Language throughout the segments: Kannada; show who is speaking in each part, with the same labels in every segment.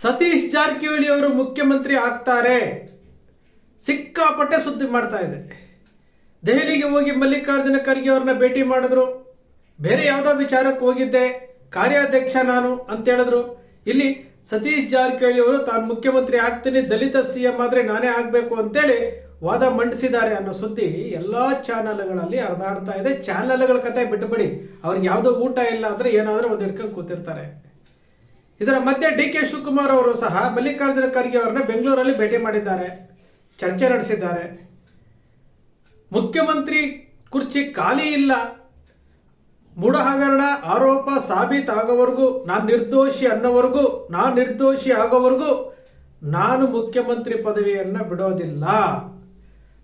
Speaker 1: ಸತೀಶ್ ಜಾರಕಿಹೊಳಿ ಅವರು ಮುಖ್ಯಮಂತ್ರಿ ಆಗ್ತಾರೆ. ಸಿಕ್ಕಾಪಟ್ಟೆ ಸುದ್ದಿ ಮಾಡ್ತಾ ಇದೆ. ದೆಹಲಿಗೆ ಹೋಗಿ ಮಲ್ಲಿಕಾರ್ಜುನ ಖರ್ಗೆ ಅವ್ರನ್ನ ಭೇಟಿ ಮಾಡಿದ್ರು. ಬೇರೆ ಯಾವುದೋ ವಿಚಾರಕ್ಕೆ ಹೋಗಿದ್ದೆ. ಕಾರ್ಯಾಧ್ಯಕ್ಷ ನಾನು ಅಂತ ಹೇಳಿದ್ರು. ಇಲ್ಲಿ ಸತೀಶ್ ಜಾರಕಿಹೊಳಿ ಅವರು ತಾನು ಮುಖ್ಯಮಂತ್ರಿ ಆಗ್ತೀನಿ, ದಲಿತ ಸಿಎಂ ಆದರೆ ನಾನೇ ಆಗಬೇಕು ಅಂತೇಳಿ ವಾದ ಮಂಡಿಸಿದ್ದಾರೆ ಅನ್ನೋ ಸುದ್ದಿ ಎಲ್ಲಾ ಚಾನಲ್ಗಳಲ್ಲಿ ಹರಿದಾಡ್ತಾ ಇದೆ. ಚಾನಲ್ಗಳ ಕತೆ ಬಿಟ್ಟುಬಿಡಿ ಅವ್ರಿಗೆ ಯಾವುದೋ ಊಟ ಇಲ್ಲ ಅಂದ್ರೆ ಏನಾದರೂ ಒಂದು ಹಿಡ್ಕೊಂಡು ಕೂತಿರ್ತಾರೆ. ಇದರ ಮಧ್ಯೆ ಡಿ ಕೆ ಶಿವಕುಮಾರ್ ಅವರು ಸಹ ಮಲ್ಲಿಕಾರ್ಜುನ ಖರ್ಗೆ ಅವರನ್ನ ಬೆಂಗಳೂರಲ್ಲಿ ಭೇಟಿ ಮಾಡಿದ್ದಾರೆ, ಚರ್ಚೆ ನಡೆಸಿದ್ದಾರೆ. ಮುಖ್ಯಮಂತ್ರಿ ಕುರ್ಚಿ ಖಾಲಿ ಇಲ್ಲ. ಮೂಢ ಹಗರಣ ಆರೋಪ ಸಾಬೀತಾಗೋವರೆಗೂ ನಾನು ನಿರ್ದೋಷಿ ಅನ್ನೋವರೆಗೂ, ನಾನು ನಿರ್ದೋಷಿ ಆಗೋವರೆಗೂ ನಾನು ಮುಖ್ಯಮಂತ್ರಿ ಪದವಿಯನ್ನು ಬಿಡೋದಿಲ್ಲ.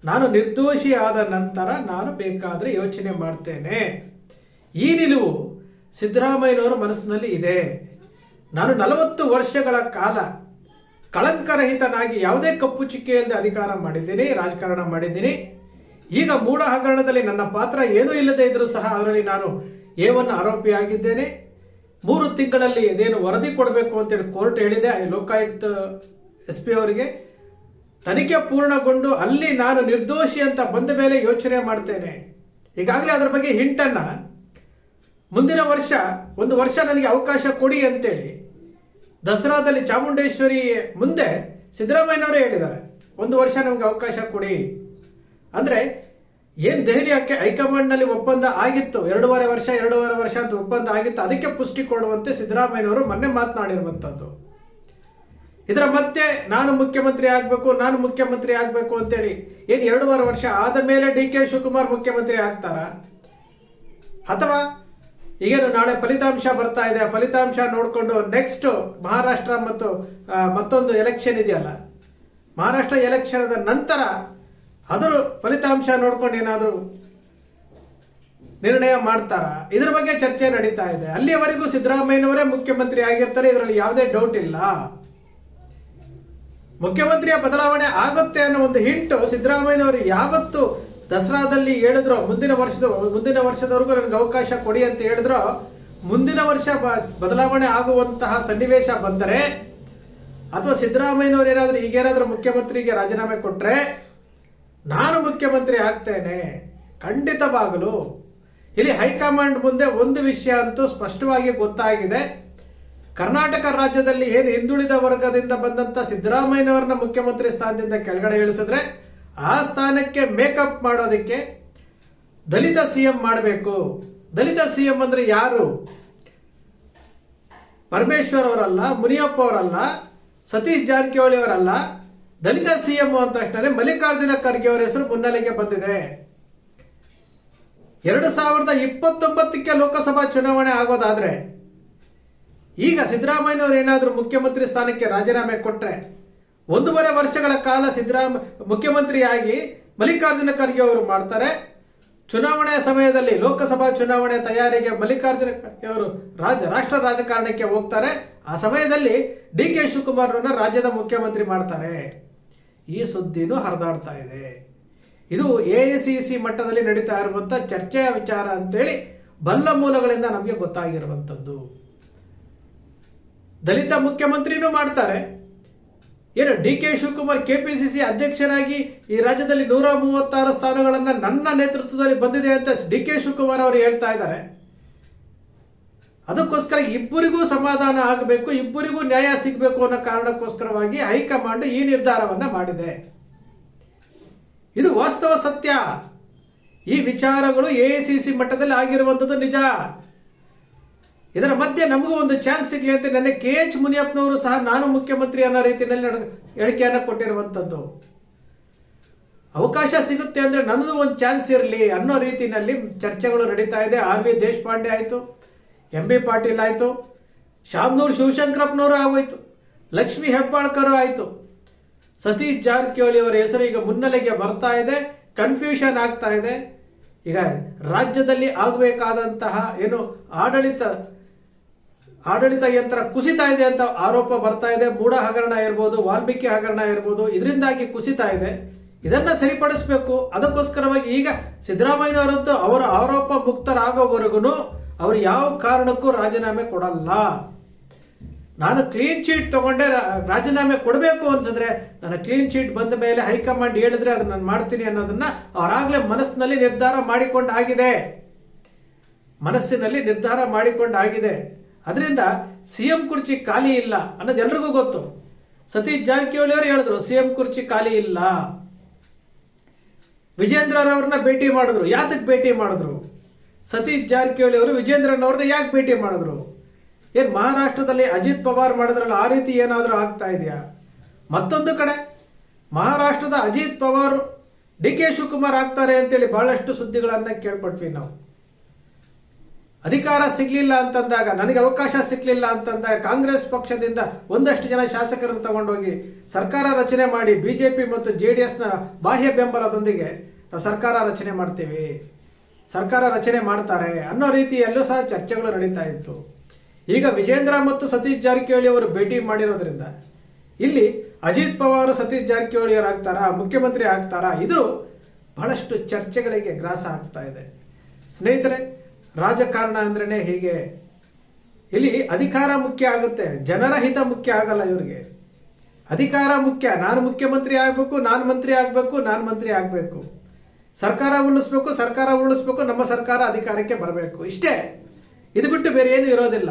Speaker 1: ನಾನು ನಿರ್ದೋಷಿ ಆದ ನಂತರ ನಾನು ಬೇಕಾದರೆ ಯೋಚನೆ ಮಾಡ್ತೇನೆ. ಈ ನಿಲುವು ಸಿದ್ದರಾಮಯ್ಯನವರ ಮನಸ್ಸಿನಲ್ಲಿ ಇದೆ. ನಾನು ನಲವತ್ತು ವರ್ಷಗಳ ಕಾಲ ಕಳಂಕರಹಿತನಾಗಿ ಯಾವುದೇ ಕಪ್ಪು ಚುಕ್ಕೆಯಲ್ಲಿ ಅಧಿಕಾರ ಮಾಡಿದ್ದೀನಿ, ರಾಜಕಾರಣ ಮಾಡಿದ್ದೀನಿ. ಈಗ ಮೂಢ ಹಗರಣದಲ್ಲಿ ನನ್ನ ಪಾತ್ರ ಏನೂ ಇಲ್ಲದೆ ಇದ್ದರೂ ಸಹ ಅದರಲ್ಲಿ ನಾನು ಏವನ್ನು ಆರೋಪಿಯಾಗಿದ್ದೇನೆ ಮೂರು ತಿಂಗಳಲ್ಲಿ ಇದೇನು ವರದಿ ಕೊಡಬೇಕು ಅಂತೇಳಿ ಕೋರ್ಟ್ ಹೇಳಿದೆ ಲೋಕಾಯುಕ್ತ ಎಸ್ ಪಿ ಅವರಿಗೆ. ತನಿಖೆ ಪೂರ್ಣಗೊಂಡು ಅಲ್ಲಿ ನಾನು ನಿರ್ದೋಷಿ ಅಂತ ಬಂದ ಮೇಲೆ ಯೋಚನೆ ಮಾಡ್ತೇನೆ. ಈಗಾಗಲೇ ಅದರ ಬಗ್ಗೆ ಹಿಂಟನ್ನ ಮುಂದಿನ ವರ್ಷ, ಒಂದು ವರ್ಷ ನನಗೆ ಅವಕಾಶ ಕೊಡಿ ಅಂತೇಳಿ ದಸರಾದಲ್ಲಿ ಚಾಮುಂಡೇಶ್ವರಿ ಮುಂದೆ ಸಿದ್ದರಾಮಯ್ಯನವರೇ ಹೇಳಿದ್ದಾರೆ. ಒಂದು ವರ್ಷ ನಮಗೆ ಅವಕಾಶ ಕೊಡಿ. ಅಂದ್ರೆ ಏನ್ ದೆಹಲಿ ಹೈಕಮಾಂಡ್ನಲ್ಲಿ ಒಪ್ಪಂದ ಆಗಿತ್ತು? ಎರಡೂವರೆ ವರ್ಷ ಎರಡೂವರೆ ವರ್ಷ ಅಂತ ಒಪ್ಪಂದ ಆಗಿತ್ತು. ಅದಕ್ಕೆ ಪುಷ್ಟಿ ಕೊಡುವಂತೆ ಸಿದ್ದರಾಮಯ್ಯನವರು ಮೊನ್ನೆ ಮಾತನಾಡಿರುವಂತದ್ದು ಇದರ ಮತ್ತೆ ನಾನು ಮುಖ್ಯಮಂತ್ರಿ ಆಗಬೇಕು, ನಾನು ಮುಖ್ಯಮಂತ್ರಿ ಆಗಬೇಕು ಅಂತೇಳಿ ಏನು ಎರಡೂವರೆ ವರ್ಷ ಆದ ಮೇಲೆ ಡಿ ಕೆ ಶಿವಕುಮಾರ್ ಮುಖ್ಯಮಂತ್ರಿ ಆಗ್ತಾರ? ಅಥವಾ ಈಗೇನು ನಾಳೆ ಫಲಿತಾಂಶ ಬರ್ತಾ ಇದೆ. ಫಲಿತಾಂಶ ನೋಡಿಕೊಂಡು ನೆಕ್ಸ್ಟ್ ಮಹಾರಾಷ್ಟ್ರ ಮತ್ತು ಮತ್ತೊಂದು ಎಲೆಕ್ಷನ್ ಇದೆಯಲ್ಲ. ಮಹಾರಾಷ್ಟ್ರ ಎಲೆಕ್ಷನ್ ನಂತರ ಅದರ ಫಲಿತಾಂಶ ನೋಡ್ಕೊಂಡು ಏನಾದರೂ ನಿರ್ಣಯ ಮಾಡ್ತಾರ? ಇದ್ರ ಬಗ್ಗೆ ಚರ್ಚೆ ನಡೀತಾ ಇದೆ. ಅಲ್ಲಿಯವರೆಗೂ ಸಿದ್ದರಾಮಯ್ಯನವರೇ ಮುಖ್ಯಮಂತ್ರಿ ಆಗಿರ್ತಾರೆ. ಇದರಲ್ಲಿ ಯಾವುದೇ ಡೌಟ್ ಇಲ್ಲ. ಮುಖ್ಯಮಂತ್ರಿಯ ಬದಲಾವಣೆ ಆಗುತ್ತೆ ಅನ್ನೋ ಒಂದು ಹಿಂಟು ಸಿದ್ದರಾಮಯ್ಯನವರು ಯಾವತ್ತು ದಸರಾದಲ್ಲಿ ಹೇಳಿದ್ರು, ಮುಂದಿನ ವರ್ಷದ, ಮುಂದಿನ ವರ್ಷದವರೆಗೂ ನನಗೆ ಅವಕಾಶ ಕೊಡಿ ಅಂತ ಹೇಳಿದ್ರು. ಮುಂದಿನ ವರ್ಷ ಬದಲಾವಣೆ ಆಗುವಂತಹ ಸನ್ನಿವೇಶ ಬಂದರೆ, ಅಥವಾ ಸಿದ್ದರಾಮಯ್ಯನವರು ಏನಾದರೂ ಈಗೇನಾದರೂ ಮುಖ್ಯಮಂತ್ರಿಗೆ ರಾಜೀನಾಮೆ ಕೊಟ್ಟರೆ ನಾನು ಮುಖ್ಯಮಂತ್ರಿ ಆಗ್ತೇನೆ. ಖಂಡಿತವಾಗಲು. ಇಲ್ಲಿ ಹೈಕಮಾಂಡ್ ಮುಂದೆ ಒಂದು ವಿಷಯ ಅಂತೂ ಸ್ಪಷ್ಟವಾಗಿ ಗೊತ್ತಾಗಿದೆ. ಕರ್ನಾಟಕ ರಾಜ್ಯದಲ್ಲಿ ಏನು ಹಿಂದುಳಿದ ವರ್ಗದಿಂದ ಬಂದಂತ ಸಿದ್ದರಾಮಯ್ಯನವರನ್ನ ಮುಖ್ಯಮಂತ್ರಿ ಸ್ಥಾನದಿಂದ ಕೆಳಗಡೆ ಇಳಿಸಿದ್ರೆ ಆ ಸ್ಥಾನಕ್ಕೆ ಮೇಕಪ್ ಮಾಡೋದಕ್ಕೆ ದಲಿತ ಸಿಎಂ ಮಾಡಬೇಕು. ದಲಿತ ಸಿಎಂ ಅಂದ್ರೆ ಯಾರು? ಪರಮೇಶ್ವರ್ ಅವರಲ್ಲ, ಮುನಿಯಪ್ಪ ಅವರಲ್ಲ, ಸತೀಶ್ ಜಾರಕಿಹೊಳಿ ಅವರಲ್ಲ. ದಲಿತ ಸಿಎಂ ಅಂತ ತಕ್ಷಣ ಮಲ್ಲಿಕಾರ್ಜುನ ಖರ್ಗೆ ಅವರ ಹೆಸರು ಮುನ್ನೆಲೆಗೆ ಬಂದಿದೆ. ಎರಡು ಸಾವಿರದ ಇಪ್ಪತ್ತೊಂಬತ್ತಕ್ಕೆ ಲೋಕಸಭಾ ಚುನಾವಣೆ ಆಗೋದಾದ್ರೆ ಈಗ ಸಿದ್ದರಾಮಯ್ಯನವರು ಏನಾದರೂ ಮುಖ್ಯಮಂತ್ರಿ ಸ್ಥಾನಕ್ಕೆ ರಾಜೀನಾಮೆ ಕೊಟ್ರೆ ಒಂದೂವರೆ ವರ್ಷಗಳ ಕಾಲ ಸಿದ್ದರಾಮ ಮುಖ್ಯಮಂತ್ರಿಯಾಗಿ ಮಲ್ಲಿಕಾರ್ಜುನ ಖರ್ಗೆ ಅವರು ಮಾಡ್ತಾರೆ. ಚುನಾವಣೆಯ ಸಮಯದಲ್ಲಿ ಲೋಕಸಭಾ ಚುನಾವಣೆ ತಯಾರಿಗೆ ಮಲ್ಲಿಕಾರ್ಜುನ ಖರ್ಗೆ ಅವರು ರಾಜ, ರಾಷ್ಟ್ರ ರಾಜಕಾರಣಕ್ಕೆ ಹೋಗ್ತಾರೆ. ಆ ಸಮಯದಲ್ಲಿ ಡಿ ಕೆ ಶಿವಕುಮಾರ್ರನ್ನ ರಾಜ್ಯದ ಮುಖ್ಯಮಂತ್ರಿ ಮಾಡ್ತಾರೆ. ಈ ಸುದ್ದಿನೂ ಹರಿದಾಡ್ತಾ ಇದೆ. ಇದು ಎ ಸಿ ಸಿ ಮಟ್ಟದಲ್ಲಿ ನಡೀತಾ ಇರುವಂತ ಚರ್ಚೆಯ ವಿಚಾರ ಅಂತೇಳಿ ಬಲ್ಲ ಮೂಲಗಳಿಂದ ನಮಗೆ ಗೊತ್ತಾಗಿರುವಂಥದ್ದು ದಲಿತ ಮುಖ್ಯಮಂತ್ರಿನೂ ಮಾಡ್ತಾರೆ. ಏನು D K Shivakumar K P C C ಅಧ್ಯಕ್ಷರಾಗಿ ಈ ರಾಜ್ಯದಲ್ಲಿ ನೂರ ಮೂವತ್ತಾರು ಸ್ಥಾನಗಳನ್ನು ನನ್ನ ನೇತೃತ್ವದಲ್ಲಿ ಬಂದಿದೆ ಅಂತ ಡಿ ಕೆ ಶಿವಕುಮಾರ್ ಅವರು ಹೇಳ್ತಾ ಇದ್ದಾರೆ. ಅದಕ್ಕೋಸ್ಕರ ಇಬ್ಬರಿಗೂ ಸಮಾಧಾನ ಆಗಬೇಕು, ಇಬ್ಬರಿಗೂ ನ್ಯಾಯ ಸಿಗಬೇಕು ಅನ್ನೋ ಕಾರಣಕ್ಕೋಸ್ಕರವಾಗಿ ಹೈಕಮಾಂಡ್ ಈ ನಿರ್ಧಾರವನ್ನ ಮಾಡಿದೆ. ಇದು ವಾಸ್ತವ ಸತ್ಯ. ಈ ವಿಚಾರಗಳು ಎ ಮಟ್ಟದಲ್ಲಿ ಆಗಿರುವಂಥದ್ದು ನಿಜ. ಇದರ ಮಧ್ಯೆ ನಮಗೂ ಒಂದು ಚಾನ್ಸ್ ಸಿಗಲಿ ಅಂತ ನನ್ನ ಕೆ ಎಚ್ ಮುನಿಯಪ್ಪನವರು ಸಹ ನಾನು ಮುಖ್ಯಮಂತ್ರಿ ಅನ್ನೋ ರೀತಿಯಲ್ಲಿ ಹೇಳಿಕೆಯನ್ನು ಕೊಟ್ಟಿರುವಂಥದ್ದು ಅವಕಾಶ ಸಿಗುತ್ತೆ ಅಂದ್ರೆ ನನ್ನದು ಒಂದು ಚಾನ್ಸ್ ಇರಲಿ ಅನ್ನೋ ರೀತಿಯಲ್ಲಿ ಚರ್ಚೆಗಳು ನಡೀತಾ ಇದೆ. ಆರ್ ವಿ ದೇಶಪಾಂಡೆ ಆಯಿತು, ಎಂ ಬಿ ಪಾಟೀಲ್ ಆಯಿತು, ಶಾಮನೂರು ಶಿವಶಂಕರಪ್ಪನವರು ಆಗೋಯ್ತು, ಲಕ್ಷ್ಮಿ ಹೆಬ್ಬಾಳ್ಕರ್ ಆಯಿತು. ಸತೀಶ್ ಜಾರಕಿಹೊಳಿ ಅವರ ಹೆಸರು ಈಗ ಮುನ್ನೆಲೆಗೆ ಬರ್ತಾ ಇದೆ ಕನ್ಫ್ಯೂಷನ್ ಆಗ್ತಾ ಇದೆ. ಈಗ ರಾಜ್ಯದಲ್ಲಿ ಆಗಬೇಕಾದಂತಹ ಏನು ಆಡಳಿತ ಆಡಳಿತ ಯಂತ್ರ ಕುಸಿತಾ ಇದೆ ಅಂತ ಆರೋಪ ಬರ್ತಾ ಇದೆ. ಮೂಢ ಹಗರಣ ಇರ್ಬೋದು, ವಾಲ್ಮೀಕಿ ಹಗರಣ ಇರ್ಬೋದು, ಇದರಿಂದಾಗಿ ಕುಸಿತಾ ಇದೆ. ಇದನ್ನ ಸರಿಪಡಿಸಬೇಕು. ಅದಕ್ಕೋಸ್ಕರವಾಗಿ ಈಗ ಸಿದ್ದರಾಮಯ್ಯನವರಂತೂ ಅವರ ಆರೋಪ ಮುಕ್ತರಾಗೋವರೆಗೂ ಅವರು ಯಾವ ಕಾರಣಕ್ಕೂ ರಾಜೀನಾಮೆ ಕೊಡಲ್ಲ. ನಾನು ಕ್ಲೀನ್ ಚೀಟ್ ತಗೊಂಡೆ ರಾಜೀನಾಮೆ ಕೊಡಬೇಕು ಅನ್ಸಿದ್ರೆ ನನ್ನ ಕ್ಲೀನ್ ಚೀಟ್ ಬಂದ ಮೇಲೆ ಹೈಕಮಾಂಡ್ ಹೇಳಿದ್ರೆ ಅದನ್ನ ನಾನು ಮಾಡ್ತೀನಿ ಅನ್ನೋದನ್ನ ಅವರಾಗಲೇ ಮನಸ್ಸಿನಲ್ಲಿ ನಿರ್ಧಾರ ಮಾಡಿಕೊಂಡಾಗಿದೆ. ಮನಸ್ಸಿನಲ್ಲಿ ನಿರ್ಧಾರ ಮಾಡಿಕೊಂಡಾಗಿದೆ. ಅದರಿಂದ ಸಿಎಂ ಕುರ್ಚಿ ಖಾಲಿ ಇಲ್ಲ ಅನ್ನೋದು ಎಲ್ರಿಗೂ ಗೊತ್ತು. ಸತೀಶ್ ಜಾರಕಿಹೊಳಿ ಅವರು ಹೇಳಿದ್ರು ಸಿ ಎಂ ಕುರ್ಚಿ ಖಾಲಿ ಇಲ್ಲ. ವಿಜೇಂದ್ರರವ್ರನ್ನ ಭೇಟಿ ಮಾಡಿದ್ರು. ಯಾತಕ್ಕೆ ಭೇಟಿ ಮಾಡಿದ್ರು? ಸತೀಶ್ ಜಾರಕಿಹೊಳಿ ಅವರು ವಿಜೇಂದ್ರನವ್ರನ್ನ ಯಾಕೆ ಭೇಟಿ ಮಾಡಿದ್ರು? ಏನ್ ಮಹಾರಾಷ್ಟ್ರದಲ್ಲಿ ಅಜಿತ್ ಪವಾರ್ ಮಾಡಿದ್ರಲ್ಲ, ಆ ರೀತಿ ಏನಾದರೂ ಆಗ್ತಾ ಇದೆಯಾ? ಮತ್ತೊಂದು ಕಡೆ, ಮಹಾರಾಷ್ಟ್ರದ ಅಜಿತ್ ಪವಾರ್, ಡಿ ಕೆ ಶಿವಕುಮಾರ್ ಆಗ್ತಾರೆ ಅಂತೇಳಿ ಬಹಳಷ್ಟು ಸುದ್ದಿಗಳನ್ನ ಕೇಳ್ಪಟ್ವಿ ನಾವು. ಅಧಿಕಾರ ಸಿಗ್ಲಿಲ್ಲ ಅಂತಂದಾಗ, ನನಗೆ ಅವಕಾಶ ಸಿಗ್ಲಿಲ್ಲ ಅಂತಂದಾಗ ಕಾಂಗ್ರೆಸ್ ಪಕ್ಷದಿಂದ ಒಂದಷ್ಟು ಜನ ಶಾಸಕರನ್ನು ತಗೊಂಡೋಗಿ ಸರ್ಕಾರ ರಚನೆ ಮಾಡಿ ಬಿಜೆಪಿ ಮತ್ತು ಜೆ ಡಿ ಎಸ್ನ ಬಾಹ್ಯ ಬೆಂಬಲದೊಂದಿಗೆ ನಾವು ಸರ್ಕಾರ ರಚನೆ ಮಾಡ್ತೀವಿ. ಸರ್ಕಾರ ರಚನೆ ಮಾಡ್ತಾರೆ ಅನ್ನೋ ರೀತಿಯಲ್ಲೂ ಸಹ ಚರ್ಚೆಗಳು ನಡೀತಾ ಇತ್ತು. ಈಗ ವಿಜೇಂದ್ರ ಮತ್ತು ಸತೀಶ್ ಜಾರಕಿಹೊಳಿ ಅವರು ಭೇಟಿ ಮಾಡಿರೋದ್ರಿಂದ ಇಲ್ಲಿ ಅಜಿತ್ ಪವಾರ್, ಸತೀಶ್ ಜಾರಕಿಹೊಳಿ ಅವರು ಆಗ್ತಾರಾ, ಮುಖ್ಯಮಂತ್ರಿ ಆಗ್ತಾರಾ, ಇದು ಬಹಳಷ್ಟು ಚರ್ಚೆಗಳಿಗೆ ಗ್ರಾಸ ಆಗ್ತಾ ಇದೆ. ಸ್ನೇಹಿತರೆ ರಾಜಕಾರಣ ಅಂದ್ರೇನೆ ಹೀಗೆ. ಇಲ್ಲಿ ಅಧಿಕಾರ ಮುಖ್ಯ ಆಗುತ್ತೆ, ಜನರ ಹಿತ ಮುಖ್ಯ ಆಗಲ್ಲ ಇವ್ರಿಗೆ. ಅಧಿಕಾರ ಮುಖ್ಯ, ನಾನು ಮುಖ್ಯಮಂತ್ರಿ ಆಗಬೇಕು, ನಾನು ಮಂತ್ರಿ ಆಗಬೇಕು, ನಾನು ಮಂತ್ರಿ ಆಗಬೇಕು. ಸರ್ಕಾರ ಉರುಳಿಸ್ಬೇಕು ಸರ್ಕಾರ ಉರುಳಿಸ್ಬೇಕು, ನಮ್ಮ ಸರ್ಕಾರ ಅಧಿಕಾರಕ್ಕೆ ಬರಬೇಕು. ಇಷ್ಟೇ. ಇದು ಬಿಟ್ಟು ಬೇರೆ ಏನು ಇರೋದಿಲ್ಲ.